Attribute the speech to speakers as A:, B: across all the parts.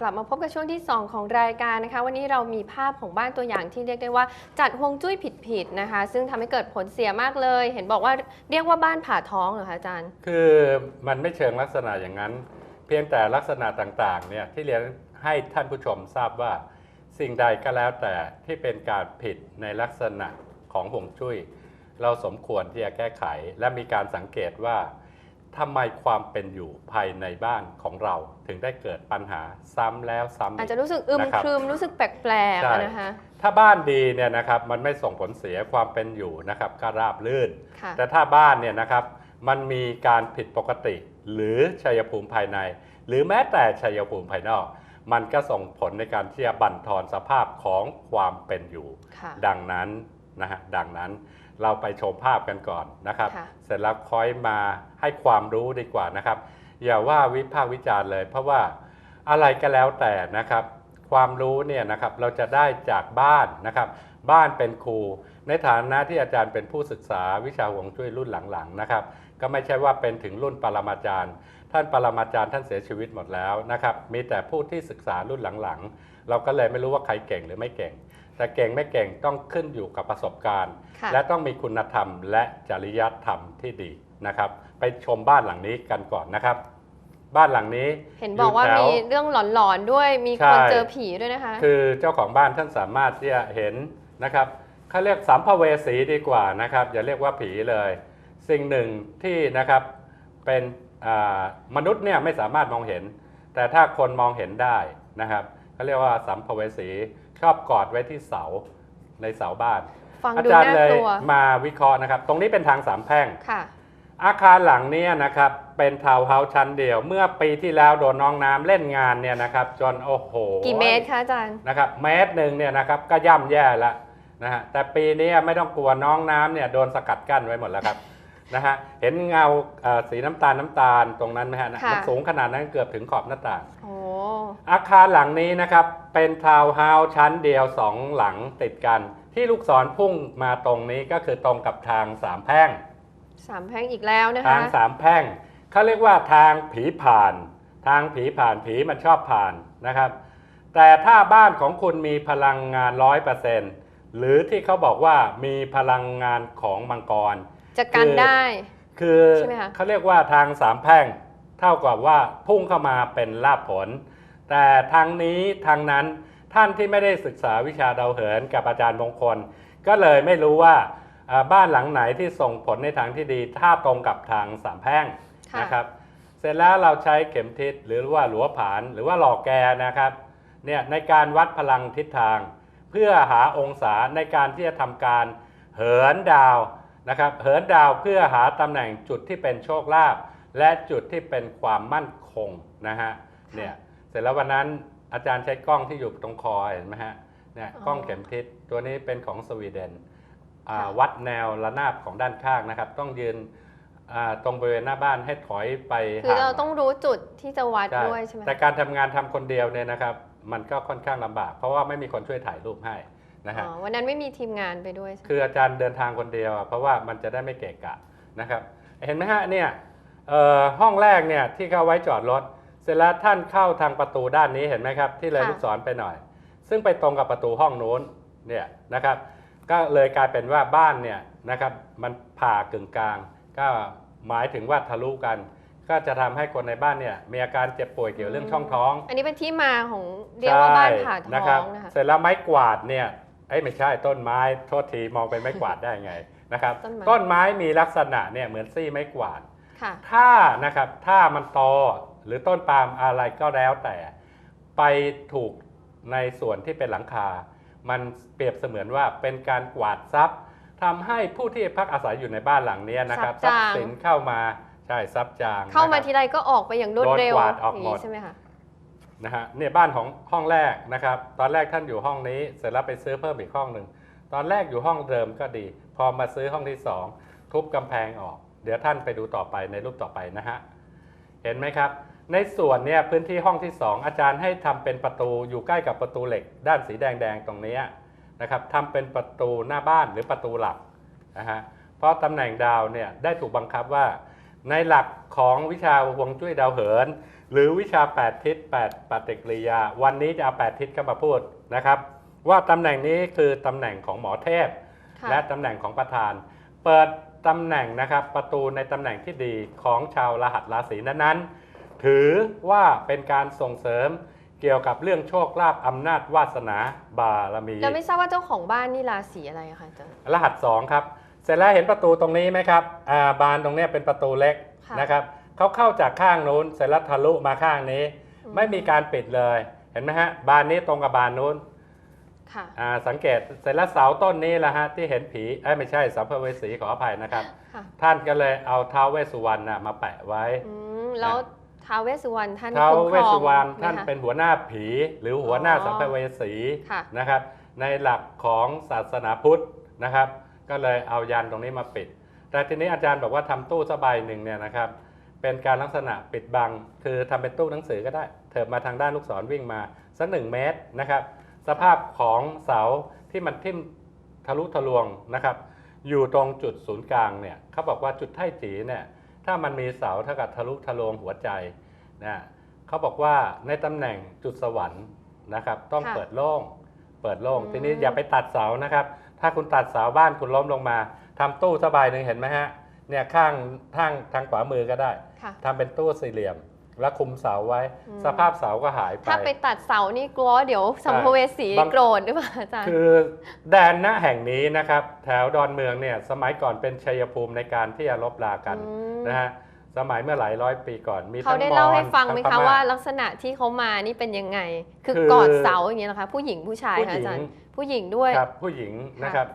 A: กลับมาพบกับช่วงที่ 2 ของรายการนะคะ วันนี้เรามีภาพของบ้านตัวอย่างที่เรียกได้ว่าจัดฮวงจุ้ยผิดๆนะคะ ซึ่งทำให้เกิดผลเสียมากเลย เห็นบอกว่าเรียกว่าบ้านผ่าท้องเหรอคะอาจารย์
B: คือมันไม่เชิงลักษณะอย่างนั้น เพียงแต่ลักษณะต่างๆเนี่ยที่เรียนให้ท่านผู้ชมทราบว่า สิ่งใดก็แล้วแต่ที่เป็นการผิดในลักษณะของห่วงจุ้ย เราสมควรที่จะแก้ไข และมีการสังเกตว่า ทำไมความเป็นอยู่ภายในบ้านของเราถึงได้เกิดปัญหาซ้ำแล้วซ้ำอีก
A: อาจจะรู้สึกอึม
B: นะครับ
A: ครึมรู้สึกแปลก
B: ใช่
A: ๆอะนะคะ
B: ถ้าบ้านดีเนี่ยนะครับมันไม่ส่งผลเสียความเป็นอยู่นะครับก็ราบรื่น
A: ค่ะ
B: แต่ถ้าบ้านเนี่ยนะครับมันมีการผิดปกติ หรือชัยภูมิภายใน หรือแม้แต่ชัยภูมิภายนอก มันก็ส่งผลในการที่จะบั่นทอนสภาพของความเป็นอยู่
A: ค่ะ
B: ดังนั้นนะฮะดังนั้น เราไปชมภาพกันก่อนนะครับ
A: ค่ะ
B: เสร็จแล้วค่อยมาให้ความรู้ดีกว่านะครับ อย่าว่าวิพากษ์วิจารณ์เลย เพราะว่าอะไรก็แล้วแต่นะครับ ความรู้เนี่ยนะครับเราจะได้จากบ้านนะครับ บ้านเป็นครู ในฐานะที่อาจารย์เป็นผู้ศึกษาวิชาฮวงจุ้ยรุ่นหลังๆนะครับ ก็ไม่ใช่ว่าเป็นถึงรุ่นปรมาจารย์ ท่านปรมาจารย์ท่านเสียชีวิตหมดแล้วนะครับ มีแต่ผู้ที่ศึกษารุ่นหลังๆ เราก็เลยไม่รู้ว่าใครเก่งหรือไม่เก่ง แต่เก่งไม่เก่งต้องขึ้นอยู่กับประสบการณ์
A: ค่ะ
B: และต้องมีคุณธรรมและจริยธรรมที่ดีนะครับ ไปชมบ้านหลังนี้กันก่อนนะครับ บ้านหลังนี้
A: เห็นบอกว่า
B: ยู่แถ
A: มีเรื่องหลอนๆด้วย มี
B: ใช่
A: คนเจอผีด้วยนะคะ
B: คือเจ้าของบ้านท่านสามารถที่จะเห็นนะครับเขาเรียกสัมภเวสีดีกว่านะครับ อย่าเรียกว่าผีเลย สิ่งหนึ่งที่นะครับเป็นอ่ามนุษย์เนี่ยไม่สามารถมองเห็น แต่ถ้าคนมองเห็นได้นะครับเขาเรียกว่าสัมภเวสี ชอบกอดไว้ที่เสาในเสาบ้าน
A: ฟัง
B: อา
A: ดู
B: จารย์
A: น่า
B: เลย
A: กลัว
B: มาวิเคราะห์นะครับ ตรงนี้เป็นทางสามแพร่ง
A: ค่ะ
B: อาคารหลังเนี้นะครับ เป็นทาวน์เฮาส์ชั้นเดียว เมื่อปีที่แล้วโดนน้องน้ำเล่นงานเนี่ยนะครับจนโอ้โห
A: กี่เมตรคะอาจารย์
B: นะครับเมตรหนึ่งเนี่ยนะครับก็ย่ำแย่แล้วนะฮะแต่ปีนี้ไม่ต้องกลัวน้องน้ำเนี่ยโดนสกัดกั้นไว้หมดแล้วครับ นะฮะเห็นเงาเอ่อสีน้ำตาลน้ำตาลตรงนั้นไหมฮะ
A: ค่ะ
B: มันสูงขนาดนั้นเกือบถึงขอบหน้าต่าง
A: โอ้
B: อาคารหลังนี้นะครับ เป็นทาวน์เฮาส์ชั้นเดียวสองหลังติดกัน ที่ลูกศรพุ่งมาตรงนี้ก็คือตรงกับทางสามแพร่ง
A: สามแพร่งอีกแล้วนะ
B: ทา
A: คะ
B: งสามแพร่งเขาเรียกว่าทางผีผ่าน ทางผีผ่านผีมันชอบผ่านนะครับ แต่ถ้าบ้านของคุณมีพลังงานร้อยเปอร์เซ็นต์หรือที่เขาบอกว่ามีพลังงานของมังกร
A: จะกันได้
B: คือ
A: ใช่ไหมคะ
B: เขาเรียกว่าทางสามแพร่งเท่ากับว่าพุ่งเข้ามาเป็นลาภผล แต่ทางนี้ทางนั้นท่านที่ไม่ได้ศึกษาวิชาดาวเหินกับอาจารย์มงคล ก็เลยไม่รู้ว่าอ่าบ้านหลังไหนที่ส่งผลในทางที่ดีถ้าตรงกับทางสามแพร่ง
A: ค่ะ
B: นะครับ เสร็จแล้วเราใช้เข็มทิศหรือว่าหลัวผานหรือว่าหลอกแกนะครับเนี่ยในการวัดพลังทิศทาง เพื่อหาองศาในการที่จะทำการเหินดาว นะครับเหินดาวเพื่อหาตำแหน่งจุดที่เป็นโชคลาภและจุดที่เป็นความมั่นคงนะฮะเนี่ยเสร็จแล้ววันนั้นอาจารย์ใช้กล้องที่อยู่ตรงคอเห็นไหมฮะเนี่ย
A: อ๋อ
B: กล้องเข็มทิศตัวนี้เป็นของสวีเดนอ่า
A: ค่ะ
B: วัดแนวระนาบของด้านข้างนะครับ ต้องยืนอ่าตรงบริเวณหน้าบ้านให้ถอยไป
A: คือ
B: ห่
A: เรา
B: ง
A: ต้องรู้จุดที่จะวัด
B: ใช่
A: ด้วยใช่ไหม
B: แต่การทำงานทำคนเดียวเนี่ยนะครับ มันก็ค่อนข้างลำบาก เพราะว่าไม่มีคนช่วยถ่ายรูปให้ นะฮะ
A: อ๋อวันนั้นไม่มีทีมงานไปด้วยใช่ไหม
B: คืออาจารย์เดินทางคนเดียวอะเพราะว่ามันจะได้ไม่เกะกะนะครับ เห็นไหมฮะเนี่ยเอ่อห้องแรกเนี่ยที่เขาไว้จอดรถ เสร็จแล้วท่านเข้าทางประตูด้านนี้เห็นไหมครับ ที่เลยลูกศรไปหน่อย ซึ่งไปตรงกับประตูห้องนู้นเนี่ยนะครับก็เลยกลายเป็นว่าบ้านเนี่ยนะครับมันผ่ากึ่งกลาง ก็หมายถึงว่าทะลุกัน ก็จะทำให้คนในบ้านเนี่ยมีอาการเจ็บป่วยเกี่ยวเรื่องช่องท้อง
A: อันนี้เป็นที่มาของเรียกว่าบ้านผ่าท้
B: นะ
A: อ
B: ครับ
A: งนะคะ
B: เสร็จแล้วไม้กวาดเนี่ย เอ้ยไม่ใช่ต้นไม้โทษทีมองเป็นไม้กวาดได้ไงนะครับ
A: ต้นไม้
B: ต้นไม้มีลักษณะเนี่ยเหมือนซี่ไม้กวาด
A: ค่ะ
B: ถ้านะครับถ้ามันโตหรือต้นปาล์มอะไรก็แล้วแต่ ไปถูกในส่วนที่เป็นหลังคา มันเปรียบเสมือนว่าเป็นการกวาดทรัพย์ทำให้ผู้ที่พักอาศัยอยู่ในบ้านหลังเนี้ยนะครับ
A: ทรั
B: ทรั
A: พ
B: พ
A: ย์จาง
B: ย์สินเข้ามาใช่ทรัพย์จาง
A: เข้ามา
B: นะครับ
A: ทีไรก็ออกไปอย่างรวดเร็ว
B: โดนกวาดออก
A: อย่าง
B: หมด
A: นี้ใช่ไหมคะ
B: นะฮะเนี่ยบ้านของห้องแรกนะครับ ตอนแรกท่านอยู่ห้องนี้ เสร็จแล้วไปซื้อเพิ่มอีกห้องหนึ่งตอนแรกอยู่ห้องเดิมก็ดี พอมาซื้อห้องที่สองทุบกำแพงออก เดี๋ยวท่านไปดูต่อไปในรูปต่อไปนะฮะเห็นไหมครับ ในส่วนเนี่ยพื้นที่ห้องที่สองอาจารย์ให้ทำเป็นประตูอยู่ใกล้กับประตูเหล็ก ด้านสีแดงๆตรงนี้นะครับทำเป็นประตูหน้าบ้านหรือประตูหลักนะฮะเพราะตำแหน่งดาวเนี่ยได้ถูกบังคับว่า ในหลักของวิชาฮวงจุ้ยดาวเหิน หรือวิชา 8 ทิศ8ปฏิกิริยา วันนี้จะเอา 8 ทิศเข้ามาพูดนะครับ ว่าตำแหน่งนี้คือตำแหน่งของหมอเทพ
A: ค่ะ
B: และตำแหน่งของประธาน เปิดตำแหน่งนะครับประตูในตำแหน่งที่ดีของชาวรหัสราศีนั้นๆ ถือว่าเป็นการส่งเสริมเกี่ยวกับเรื่องโชคลาภอำนาจวาสนาบารมี
A: แล้วไม่ทราบว่าเจ้าของบ้านนี่ราศีอะไรอะคะอาจารย์
B: รหัส 2 ครับ เสร็จแล้วเห็นประตูตรงนี้ไหมครับอ่าบานตรงเนี้ยเป็นประตูเล็ก
A: ค่ะ
B: นะครับ เขาเข้าจากข้างนู้นเสร็จแล้วทะลุมาข้างนี้
A: อืม
B: ไม่มีการปิดเลย เห็นไหมฮะ บานนี้ตรงกับบานนู้น
A: ค่ะ
B: อ่าสังเกตเสร็จแล้วเสาต้นนี้แหละฮะที่เห็นผีเอ้ยไม่ใช่สัมภเวสีขออภัยนะครับ
A: ค่ะ
B: ท่านก็เลยเอาท้าวเวสสุวรรณน่ะมาแปะไว้
A: อืมแล้วท้าวเวสสุวรรณท่าน
B: ท้าว
A: คุ้มค
B: เว
A: ร
B: ส
A: อง
B: สุวรรณ
A: ไหม
B: ท่าน
A: คะ
B: เป็นหัวหน้าผีหรือหัวหน้า
A: อ๋อ
B: สัมภเวสี
A: ค่ะ
B: นะครับ ในหลักของศาสนาพุทธนะครับ ก็เลยเอายันตรงนี้มาปิด แต่ทีนี้อาจารย์บอกว่าทำตู้สบายหนึ่งเนี่ยนะครับ เป็นการลักษณะปิดบัง คือทำเป็นตู้หนังสือก็ได้ เถิบมาทางด้านลูกศรวิ่งมาสักหนึ่งเมตรนะครับ สภาพของเสาที่มันทิ่มทะลุทะลวงนะครับ อยู่ตรงจุดศูนย์กลางเนี่ยเขาบอกว่าจุดไท่จีเนี่ยถ้ามันมีเสาเท่ากับทะลุทะลวงหัวใจนะเขาบอกว่าในตำแหน่งจุดสวรรค์นะครับ ต้อง
A: ค่ะ
B: เปิดโล่งเปิดโล่ง
A: อืม
B: ทีนี้อย่าไปตัดเสานะครับ ถ้าคุณตัดเสาบ้านคุณล้มลงมาทำตู้สบายหนึ่งเห็นไหมฮะ เนี่ยข้างทางทางขวามือก็ได้
A: ค่ะ
B: ทำเป็นตู้สี่เหลี่ยม แล้วคุมเสาไว้
A: อืม
B: สภาพเสาก็หายไป
A: ถ้าไปตัดเสานี่กลัวว่าเดี๋ยวสัมภเวสี
B: บาง
A: โกรธหรือเปล่าอาจารย์
B: คือแดนณแห่งนี้นะครับ แถวดอนเมืองเนี่ยสมัยก่อนเป็นชัยภูมิในการที่จะลบลากัน
A: อืม
B: นะฮะสมัยเมื่อหลายร้อยปีก่อนมี
A: เขา
B: ทั้ง
A: ได้
B: มอญ
A: เล่าให้ฟังไหม
B: ทั้
A: คะ
B: พ
A: ว่าลักษณะที่เขามานี่เป็นยังไง คือ
B: คือ
A: กอดเสาอย่างเงี้ยนะคะ ผู้หญิงผู้ชาย
B: ผู้
A: คะ
B: หญิ
A: อางจารย์ ผู้หญิงด้วย
B: ครับผู้หญิง
A: ค่ะ
B: นะครับ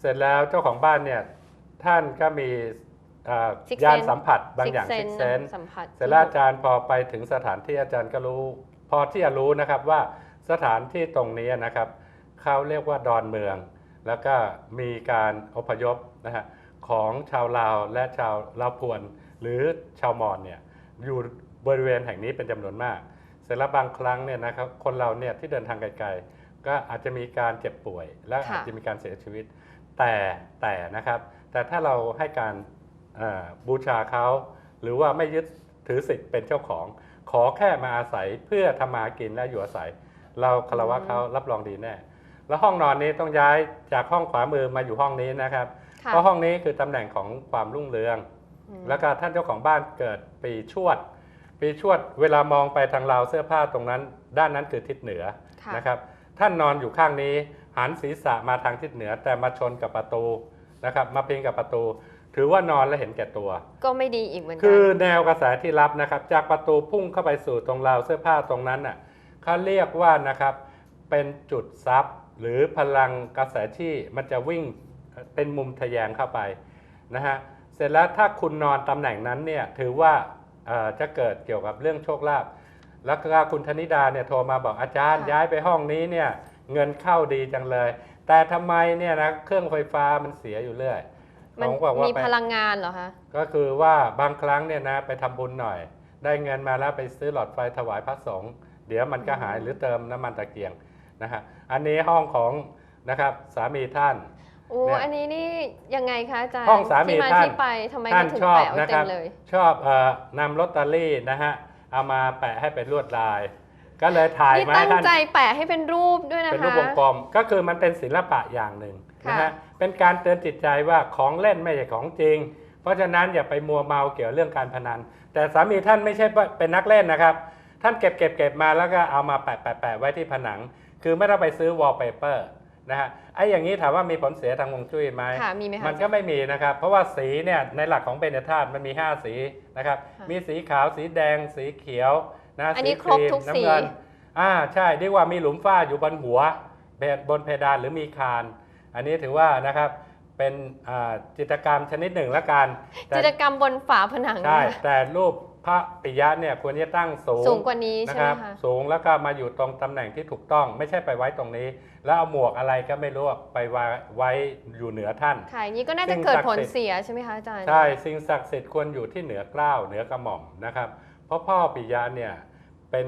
B: เสร็จแล้วเจ้าของบ้านเนี่ยท่านก็มี เอ่อ
A: Six
B: ยาน
A: sense
B: สัมผัสบางอย่าง
A: Six
B: ซิก
A: sense
B: เซน
A: นะสัมผัส
B: เสร็จแล้วอาจารย์พอไปถึงสถานที่อาจารย์ก็รู้ พอที่จะรู้นะครับว่าสถานที่ตรงนี้นะครับเขาเรียกว่าดอนเมือง แล้วก็มีการอพยพนะฮะของชาวลาวและชาวลาวพวน หรือชาวมอญเนี่ยอยู่บริเวณแห่งนี้เป็นจำนวนมาก เสร็จแล้วบางครั้งเนี่ยนะครับคนเราเนี่ยที่เดินทางไกลๆ ก็อาจจะมีการเจ็บป่วย และ
A: ค่ะ
B: อาจจะมีการเสียชีวิต แต่แต่นะครับ แต่ถ้าเราให้การเอ่อ บูชาเขาหรือว่าไม่ยึดถือสิทธิ์เป็นเจ้าของ ขอแค่มาอาศัยเพื่อทำมาหากินและอยู่อาศัย เราคารวะเขารับรองดีแน่ แล้วห้องนอนนี้ต้องย้ายจากห้องขวามือมาอยู่ห้องนี้นะครับ
A: ค่ะ
B: เพราะห้องนี้คือตำแหน่งของความรุ่งเรือง
A: อืม
B: แล้วก็ท่านเจ้าของบ้านเกิดปีชวด ปีชวดเวลามองไปทางราวเสื้อผ้าตรงนั้น ด้านนั้นคือทิศเหนือ
A: ค่ะ
B: นะครับ ท่านนอนอยู่ข้างนี้หันศีรษะมาทางทิศเหนือแต่มาชนกับประตูนะครับมาพิงกับประตู ถือว่านอนและเห็นแก่ตัว
A: ก็ไม่ดีอีกเหมือนกั
B: คือแนวกระแสที่รับนะครับ จากประตูพุ่งเข้าไปสู่ตรงราวเสื้อผ้าตรงนั้นน่ะเขาเรียกว่านะครับเป็นจุดซับหรือพลังกระแสที่มันจะวิ่งเป็นมุมทะแยงเข้าไปนะฮะเสร็จแล้วถ้าคุณนอนตำแหน่งนั้นเนี่ยถือว่าเอ่อจะเกิดเกี่ยวกับเรื่องโชคลาภแล้วก็คุณธนิดาเนี่ยโทรมาบอกอาจารย์
A: ค่ะ
B: ย้ายไปห้องนี้เนี่ยเงินเข้าดีจังเลย แต่ทำไมเนี่ยนะเครื่องไฟฟ้ามันเสียอยู่เรื่อย
A: มัน
B: ผมบอกว่า
A: มี
B: ไป
A: พลังงานเหรอคะ
B: ก็คือว่าบางครั้งเนี่ยนะไปทำบุญหน่อย ได้เงินมาแล้วไปซื้อหลอดไฟถวายพระสงฆ์เดี๋ยวมันก็หาย
A: อืม
B: หรือเติมน้ำมันตะเกียงนะฮะอันนี้ห้องของนะครับสามีท่าน
A: โอ้
B: เนี่ย
A: อันนี้นี่ยังไงคะอาจารย์
B: ห้องสามี
A: ที่มา
B: ท่าน
A: ที่ไปทำไม
B: ท่า
A: เขา
B: น
A: ถึง
B: ชอบ
A: แปะไว้
B: นะ
A: เต็
B: ครั
A: ม
B: บ
A: เลย
B: ชอบเอ่อนำลอตเตอรี่นะฮะเอามาแปะให้เป็นลวดลาย ก็เลยถ่าย
A: นี่
B: มาให้
A: ตั้ง
B: ท่าน
A: ใจแปะให้เป็นรูปด้วยนะคะ
B: เป็นรูปวงกลมก็คือมันเป็นศิลปะอย่างหนึ่งนะ
A: ค่ะ
B: ฮะเป็นการเตือนจิตใจว่าของเล่นไม่ใช่ของจริง เพราะฉะนั้นอย่าไปมัวเมาเกี่ยวเรื่องการพนัน แต่สามีท่านไม่ใช่เป็นนักเล่นนะครับ ท่านเก็บเก็บเก็บมาแล้วก็เอามาแปะแปะแปะไว้ที่ผนัง คือไม่ต้องไปซื้อวอลเปเปอร์นะฮะไอ้อย่างนี้ถามว่ามีผลเสียทางฮวงจุ้ยไหม
A: ค่ะมีไหมคะ
B: มันก็ไม่มีนะครับ เพราะว่าสีเนี่ยในหลักของเบญจธาตุมันมี 5 สีนะครับ
A: ค่ะ
B: มีสีขาว สีแดง สีเขียว นะ
A: อันนี้
B: สี
A: ครบทุกสี
B: น้ำเงินอ่าใช่เรียกว่ามีหลุมฝ้าอยู่บนหัวบนเพดานหรือมีคาน อันนี้ถือว่านะครับเป็นอ่าจิตรกรรมชนิดหนึ่งละกันแต่
A: จิตรกรรมบนฝาผนัง
B: ใช่
A: นะคะ
B: แต่รูปพระปิยะเนี่ยควรจะตั้งสูง
A: สูงกว่านี้
B: นะ
A: ใช่
B: ค
A: ไหม
B: รับ
A: คะ
B: สูงแล้วก็มาอยู่ตรงตำแหน่งที่ถูกต้อง ไม่ใช่ไปไว้ตรงนี้ แล้วเอาหมวกอะไรก็ไม่รู้ไปไว้ไว้อยู่เหนือท่าน
A: ค่ะอย่างนี้ก็น่า
B: สิ่
A: จะ
B: ง
A: เกิด
B: ศักดิ์
A: ผล
B: สิทธิ์
A: เสียใช่ไหมคะอาจารย์
B: ใช่สิ่งศักดิ์สิทธิ์ควรอยู่ที่เหนือเกล้าวเหนือกระหม่อมนะครับเพ ราะพ่อปิยะเนี่ยเป็น